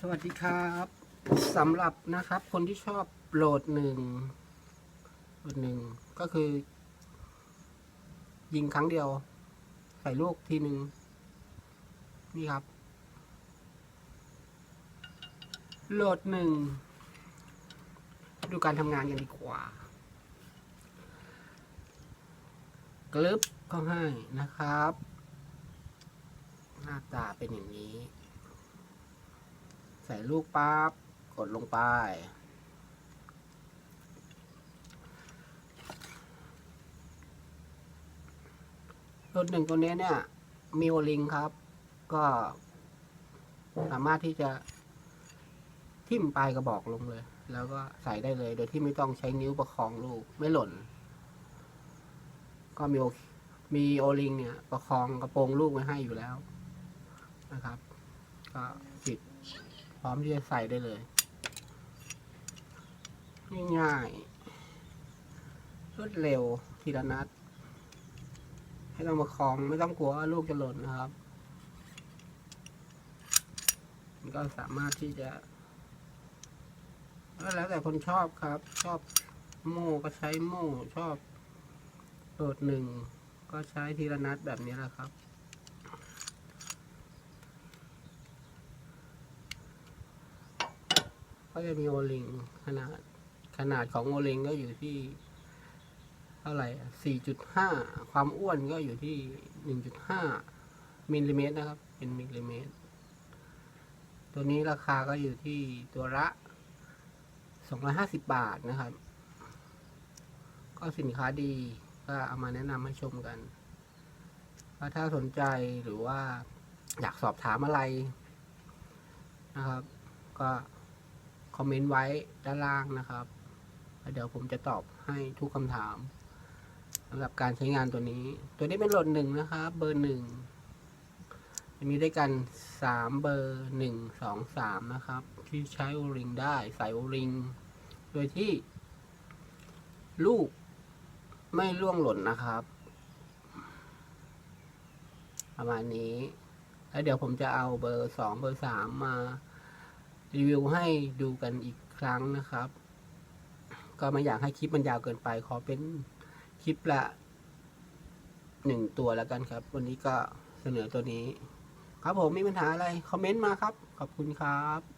สวัสดีครับสำหรับนะครับ คนที่ชอบโหลดหนึ่งโหลดหนึ่งก็คือ ยิงครั้งเดียว ใส่ลูกทีหนึ่งนี่ครับ โหลดหนึ่งดูการทำงานกันดีกว่ากลึบก็ให้นะครับ หน้าตาเป็นอย่างนี้ ใส่ลูกปั๊บกดลงไปรถหนึ่งตัวนี้เนี่ย มีโอลิงครับ ก็สามารถที่จะทิ่มปลายกระบอกลงเลย แล้วก็ใส่ได้เลย โดยที่ไม่ต้องใช้นิ้วประคองลูก ไม่หล่น ก็มีโอมีโอลิงเนี่ย ประคองกระโปรงลูกไว้ให้อยู่แล้วนะครับ ก็ปิด พร้อมที่จะใส่ได้เลย ง่ายๆรวดเร็วทีละนัดให้เรามาคลองไม่ต้องกลัวว่าลูกจะหล่นนะครับ มันก็สามารถที่จะก็แล้วแต่คนชอบครับ ชอบโม่ก็ใช้โม่ชอบโดดหนึ่งก็ใช้ทีละนัดแบบนี้แหละครับ ก็จะมีโอลิงขนาดขนาดของโอลิงก็อยู่ที่เท่าไหร่สี่จุดห้าความอ้วนก็อยู่ที่หนึ่งจุดห้ามิลลิเมตรนะครับ เป็นมิลลิเมตร ตัวนี้ราคาก็อยู่ที่ตัวละสองร้อยห้าสิบบาทนะครับ ก็สินค้าดีก็เอามาแนะนำให้ชมกันถ้าสนใจหรือว่าอยากสอบถามอะไรนะครับ ก็ คอมเมนต์ไว้ด้านล่างนะครับเดี๋ยวผมจะตอบให้ทุกคำถามสำหรับการใช้งานตัวนี้ ตัวนี้เป็นโหลดหนึ่งนะครับ เบอร์หนึ่งมีด้วยกันสามเบอร์หนึ่งสองสามนะครับ ที่ใช้โอริงได้ใส่โอริง โดยที่ ลูกไม่ล่วงหล่นนะครับ ประมาณนี้ แล้วเดี๋ยวผมจะเอาเบอร์สองเบอร์สามมา รีวิวให้ดูกันอีกครั้งนะครับ ก็ไม่อยากให้คลิปมันยาวเกินไป ขอเป็นคลิปละหนึ่งตัวแล้วกันครับ วันนี้ก็เสนอตัวนี้ ครับผมมีปัญหาอะไร คอมเมนต์มาครับ ขอบคุณครับ